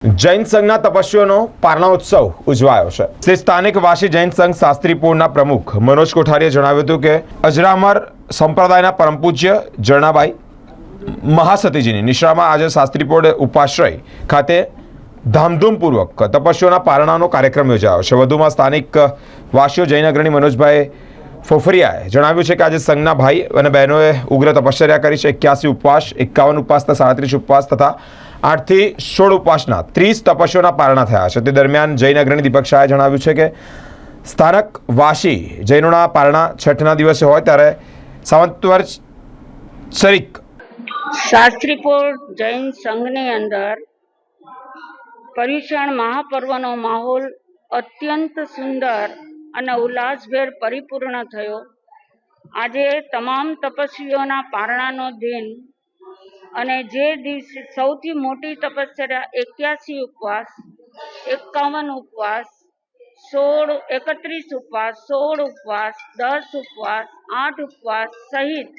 જૈન સંઘના તપસ્વીઓનો પારણા ઉત્સવ ઉજવાયો છે. શ્રી સ્થાનિક વાસી જૈન સંઘ શાસ્ત્રીપુરના પ્રમુખ મનોજ કોઠારીએ જણાવ્યું હતું કે, અજરામર સંપ્રદાયના પરમ પૂજ્ય જરણાબાઈ મહાસતીજીની નિશ્રામાં આજે શાસ્ત્રીપોળ ઉપાશ્રય ખાતે ધામધૂમપૂર્વક તપસ્વીઓના પારણાનો કાર્યક્રમ યોજાયો છે. વધુમાં સ્થાનિક વાસીઓ જૈન અગ્રણી મનોજભાઈ ફોફરિયાએ જણાવ્યું છે કે, આજે સંઘના ભાઈ અને બહેનોએ ઉગ્ર તપશ્ચર્યા કરી છે. એક્યાસી ઉપવાસ, એકાવન ઉપવાસ તથા સાડત્રીસ ઉપવાસ તથા આઠથી સોળ ઉપવાસના ત્રીસ તપસ્યોના પારણા થયા. છે તે દરમિયાન જૈન અગ્રણી દીપક શાહે જણાવ્યું છે કે સ્થાનક વાસી જૈનોના પારણા છઠના દિવસે હોય ત્યારે સાવંતવર સરિક શાસ્ત્રીપુર જૈન સંઘની અંદર પર્યુષણ મહાપર્વનો માહોલ અત્યંત સુંદર અને ઉલ્લાસભેર પરિપૂર્ણ થયો. આજે તમામ તપસ્વીઓના પારણાનો દિન અને જે દિવસે સૌથી મોટી તપશ્ચર્યા એક્યાસી ઉપવાસ, એકાવન ઉપવાસ, સોળ, એકત્રીસ ઉપવાસ, સોળ ઉપવાસ, દસ ઉપવાસ, આઠ ઉપવાસ સહિત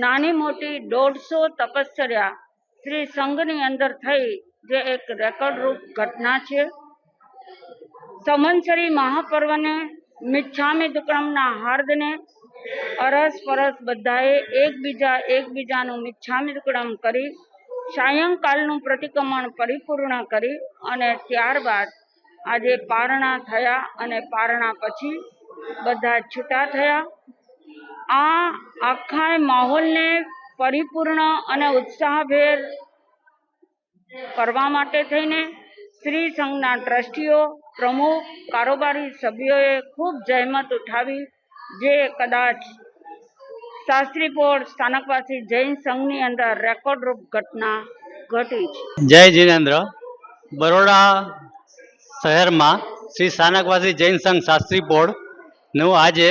નાની મોટી દોઢસો તપશ્ચર્યા શ્રી સંઘની અંદર થઈ, જે એક રેકોર્ડરૂપ ઘટના છે. સમનસરી મહાપર્વને મિચ્છામી દુક્કડમના હાર્દને અરસ પરસ બધાએ એકબીજા એકબીજાનું મિચ્છામી કરી, સાયંકાલનું પ્રતિક્રમણ પરિપૂર્ણ કરી અને ત્યારબાદ આજે પારણા થયા અને પારણા પછી બધા છૂટા થયા. આ આખા માહોલને પરિપૂર્ણ અને ઉત્સાહભેર કરવા માટે થઈને શ્રી સંઘના ટ્રસ્ટીઓ, પ્રમુખ, કારોબારી સભ્યોએ ખૂબ જહેમત ઉઠાવી જે કદાચ શાસ્ત્રીપોળ સ્થાનકવાસી જૈન સંઘની અંદર રેકોર્ડરૂપ ઘટના ઘટી છે. જય જીનેન્દ્ર. બરોડા શહેરમાં શ્રી સ્થાનકવાસી જૈન સંઘ શાસ્ત્રી પોળનું આજે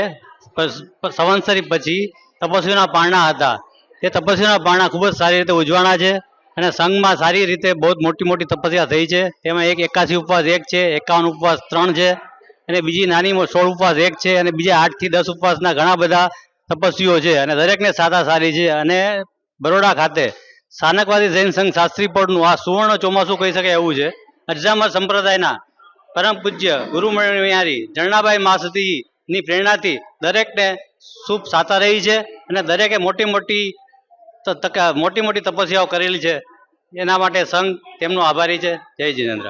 સંવત્સરી પછી તપસ્વીના પારણા હતા. તે તપસ્વીના પારણા ખૂબ જ સારી રીતે ઉજવાના છે અને સંઘમાં સારી રીતે બહુ મોટી મોટી તપસ્યા થઈ છે. તેમાં એક એકાસી ઉપવાસ એક છે, એકાવન ઉપવાસ ત્રણ છે. અને બીજી નાની સોળ ઉપવાસ એક છે અને બીજા આઠથી દસ ઉપવાસના ઘણા બધા તપસ્વીઓ છે અને દરેકને સાદા સારી છે અને બરોડા ખાતે સ્થાનકવાદી જૈન સંઘ શાસ્ત્રી પડનું આ સુવર્ણ ચોમાસું કહી શકાય એવું છે. અજામર સંપ્રદાયના પરમ પૂજ્ય ગુરુમણિયારી જરણાબાઈ માસતીની પ્રેરણાથી દરેકને શુભ સાતા રહી છે અને દરેકે મોટી મોટી મોટી મોટી તપસ્યાઓ કરેલી છે. એના માટે સંઘ તેમનો આભારી છે. જય જિનેન્દ્ર.